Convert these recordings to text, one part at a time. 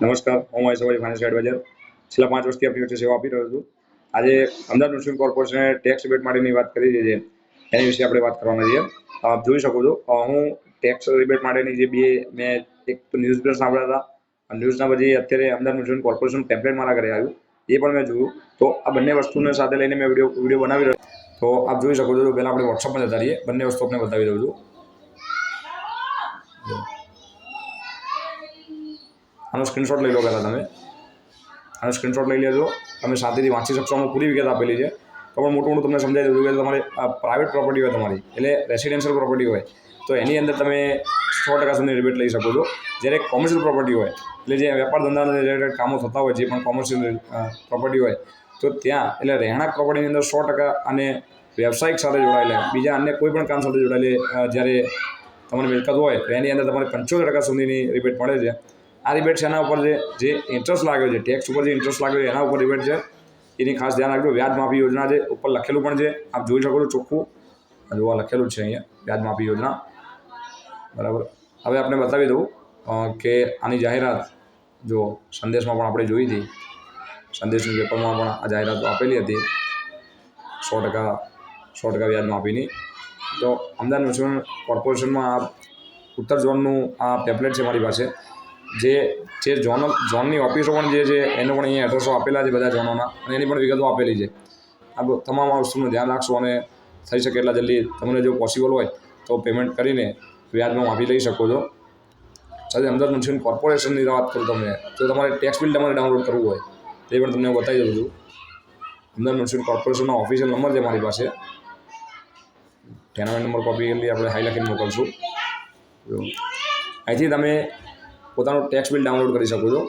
નમસ્કાર, હું મહેશભાઈ finance adviser છેલ્લા પાંચ વર્ષથી આપણી વચ્ચે સેવા આપી રહ્યો છું. આજે અમદાવાદ મ્યુનિસિપલ કોર્પોરેશને ટેક્સ રિબેટ માટેની વાત કરી છે. એની વિશે આપણે વાત કરવાના છીએ. આપ જોઈ શકો છો હું ટેક્સ રિબેટ માટેની જે બે, મેં એક ન્યૂઝ પેપર સાંભળ્યા હતા. ન્યૂઝના પછી અત્યારે અમદાવાદ મ્યુનિસિપલ કોર્પોરેશન ટેમ્પલેટ મારા ઘરે આવ્યું. એ પણ મેં જોયું. તો આ બંને વસ્તુને સાથે લઈને મેં વીડિયો વીડિયો બનાવી રહ્યો તો આપ જોઈ શકો છો, પહેલાં આપણે વોટ્સઅપમાં જતા રહીએ. બંને વસ્તુ આપણે બતાવી દઉં છું. આનો સ્ક્રીનશોટ લઈ લો કહેતા તમે. આનો સ્ક્રીનશોટ લઈ લેજો. તમે શાંતિથી વાંચી શકશો. આમાં પૂરી વિગત આપેલી છે. તો પણ મોટું મોટું તમને સમજાવી દઉં કે તમારે પ્રાઇવેટ પ્રોપર્ટી હોય તમારી, એટલે રેસિડેન્શિયલ પ્રોપર્ટી હોય. તો એની અંદર તમે સો ટકા સુધી રિબેટ લઈ શકો છો. જ્યારે કોમર્શિયલ પ્રોપર્ટી હોય, એટલે જે વેપાર ધંધાના રિલેટેડ કામો થતા હોય, જે પણ કોમર્શિયલ પ્રોપર્ટી હોય, તો ત્યાં, એટલે રહેણાંક પ્રોપર્ટીની અંદર સો ટકા અને વ્યવસાયિક સાથે જોડાયેલા, બીજા અન્ય કોઈ પણ કામ સાથે જોડાયેલી જ્યારે તમારી મિલકત હોય, તો એની અંદર તમારે પંચોતેર ટકા સુધીની રિબેટ મળે છે. આ રિબેટ છે એના ઉપર જે ઇન્ટરેસ્ટ લાગ્યો છે ટેક્સ ઉપર જે ઇન્ટરેસ્ટ લાગ્યો એના ઉપર રિબેટ છે. એની ખાસ ધ્યાન રાખજો, વ્યાજ માફી યોજના છે ઉપર લખેલું પણ છે. આપ જોઈ શકો છો ચોખ્ખું. જોવા લખેલું છે અહીંયા, વ્યાજ માફી યોજના. બરાબર. હવે આપણે બતાવી દઉં કે આની જાહેરાત જો સંદેશમાં પણ આપણે જોઈ હતી. સંદેશની પેપરમાં પણ આ જાહેરાત આપેલી હતી. સો ટકા સો ટકા વ્યાજ માફીની. તો અમદાવાદ મ્યુનિસિપલ કોર્પોરેશનમાં આ ઉત્તર ઝોનનું આ પેમ્પલેટ છે મારી પાસે. જે જે ઝોન ઝોનની ઓફિસો પણ જે છે, એને પણ અહીંયા એડ્રેસો આપેલા છે બધા ઝોનોના અને એની પણ વિગતો આપેલી છે. આ તમામ વસ્તુનું ધ્યાન રાખશો અને થઈ શકે એટલા જલ્દી તમને જો પોસિબલ હોય તો પેમેન્ટ કરીને વ્યાજમાં માફી લઈ શકો છો. સાથે અમદાવાદ મ્યુનિસિપલ કોર્પોરેશનની વાત કરું તમને. તો તમારે ટેક્સ બિલ તમારે ડાઉનલોડ કરવું હોય, તે પણ તમને બતાવી દઉં છું. અમદાવાદ મ્યુનિસિપલ કોર્પોરેશનનો ઓફિશિયલ નંબર છે મારી પાસે. ટેનામેન્ટ નંબર કોપી કરી આપણે હાઈ લખીને મોકલશું. અહીંથી તમે પોતાનું ટેક્સ બિલ ડાઉનલોડ કરી શકો છો.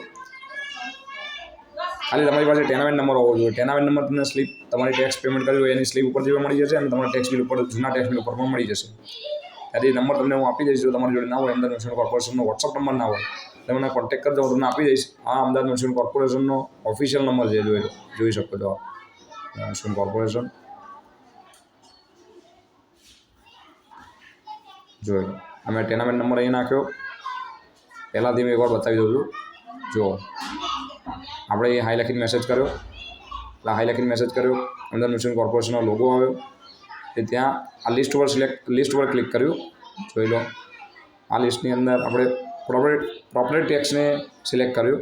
ખાલી તમારી પાસે ટેનામેન્ટ નંબર હોવો જોઈએ. ટેનામેન્ટ નંબર તમને સ્લીપ તમારી ટેક્સ પેમેન્ટ કર્યું હોય એની સ્લીપ ઉપર પણ મળી જશે અને તમારા ટેક્સ બિલ ઉપર, જૂના ટેક્સ બિલ ઉપર પણ મળી જશે. ત્યારે એ નંબર તમને હું આપી દઈશ. જો તમારી જોડે ના હોય, અમદાવાદ મ્યુનિસિપલ કોર્પોરેશનનો વોટ્સઅપ નંબર ના હોય, તો મને કોન્ટેક્ટ કરજો. હું તમને આપી દઈશ. આ અમદાવાદ મ્યુનિસિપલ કોર્પોરેશનનો ઓફિશિયલ નંબર છે. જોઈ જોઈ શકો છો. મ્યુનિસિપલ કોર્પોરેશન જોઈ અમે ટેનામેન્ટ નંબર અહીં નાખ્યો. પહેલાંથી મેં એકવાર બતાવી દઉં છું. જો આપણે હાઈ લખીને મેસેજ કર્યો. એટલે હાઈ લખીને મેસેજ કર્યો. અંદર મ્યુનિસિપલ કોર્પોરેશનનો લોગો આવ્યો. એ ત્યાં આ લિસ્ટ ઉપર સિલેક્ટ લિસ્ટ ઉપર ક્લિક કર્યું. જોઈ લો. આ લિસ્ટની અંદર આપણે પ્રોપર્ટી પ્રોપર્ટી ટેક્સને સિલેક્ટ કર્યું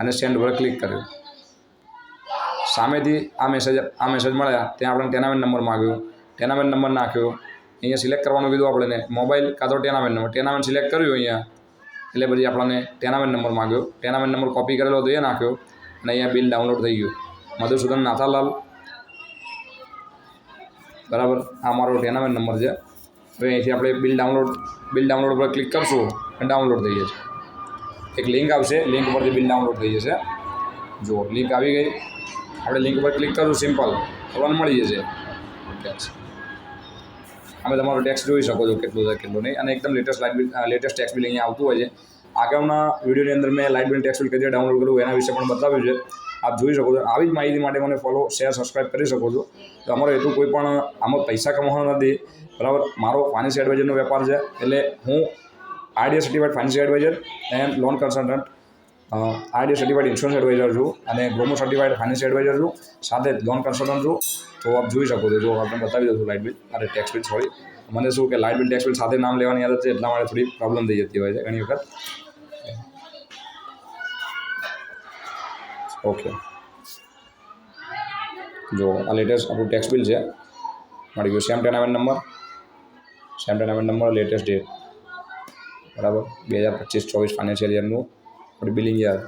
અને સેન્ડ ઉપર ક્લિક કર્યું. સામેથી આ મેસેજ આ મેસેજ મળ્યા. ત્યાં આપણે ટેનામેન્ટ નંબર માગ્યો. ટેનામેન્ટ નંબર નાખ્યો. અહીંયા સિલેક્ટ કરવાનું કીધું આપણને. મોબાઈલ કાં તો ટેનામેન્ટ નંબર ટેનામેન્ટ સિલેક્ટ કર્યું અહીંયા. એટલે પછી આપણને ટેનામેન્ટ નંબર માગ્યો. ટેનામેન્ટ નંબર કોપી કરેલો હતો, એ નાખ્યો અને અહીંયા બિલ ડાઉનલોડ થઈ ગયું. મધુસૂદન નાથાલાલ. બરાબર? આ મારો ટેનામેન્ટ નંબર છે. હવે અહીંથી આપણે બિલ ડાઉનલોડ બિલ ડાઉનલોડ પર ક્લિક કરશું અને ડાઉનલોડ થઈ જશે. એક લિંક આવશે લિંક પરથી બિલ ડાઉનલોડ થઈ જશે. જુઓ લિંક આવી ગઈ. આપણે લિંક પર ક્લિક કરશું સિમ્પલ આપણને મળી જશે. ટેક્સ અમે તમારો ટેક્સ જોઈ શકો છો કેટલું છે, કેટલું નહીં. અને એકદમ latest light bill latest tax bill અહીંયા આવતું હોય છે. આગળના વિડીયોની અંદર મેં લાઇટ બિલ ટેક્સ બિલ કઈ ડાઉનલોડ કર્યું એના વિશે પણ બતાવ્યું છે. આપ જોઈ શકો છો. આવી જ માહિતી માટે મને ફોલો શેર સબસ્ક્રાઇબ કરી શકો છો. તો અમારો હેતુ કોઈ પણ આમાં પૈસા કમાવાનો નથી. બરાબર? મારો ફાઇનાન્સ એડવાઇઝરનો વેપાર છે. એટલે હું idea certified finance advisor and loan consultant idea certified insurance advisor છું અને ગ્રોમો સર્ટિફાઈડ ફાઇનાન્સ એડવાઇઝર છું, સાથે લોન કન્સલ્ટન્ટ છું. તો આપ જોઈ શકો છો, જો આપણે બતાવી દઉં છું લાઇટ બિલ અરે ટેક્સ બિલ સોરી મને શું કે લાઇટ બિલ ટેક્સ બિલ સાથે નામ લેવાની આદત છે, એટલા માટે થોડી પ્રોબ્લેમ થઈ જતી હોય છે ઘણી વખત. ઓકે જો, આ લેટેસ્ટ આપણું ટેક્સ બિલ છે. મળી ગયું same tenement number same tenement number latest date બરાબર? બે હજાર પચીસ ચોવીસ ફાઇનાન્શિયલ યરનું આપણી બિલિંગ યર.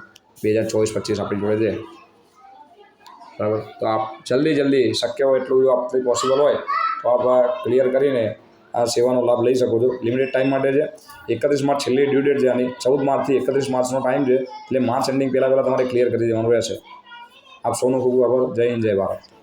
બે હજાર ચોવીસ પચીસ આપણી જોડે છે. બરાબર? તો આપ જલ્દી જલ્દી શક્ય હોય એટલું જો આપથી પોસિબલ હોય તો આપ ક્લિયર કરીને આ સેવાનો લાભ લઈ શકો છો. લિમિટેડ ટાઈમ માટે છે. એકત્રીસ માર્ચ છેલ્લી ડ્યુ ડેટ છે આની. ચૌદ માર્ચથી એકત્રીસ માર્ચનો ટાઈમ છે. એટલે માર્ચ એન્ડિંગ પહેલાં પહેલાં તમારે ક્લિયર કરી દેવાનું રહેશે. આપ સૌનો ખૂબ ખૂબ આભાર. જય હિન્દ, જય ભારત.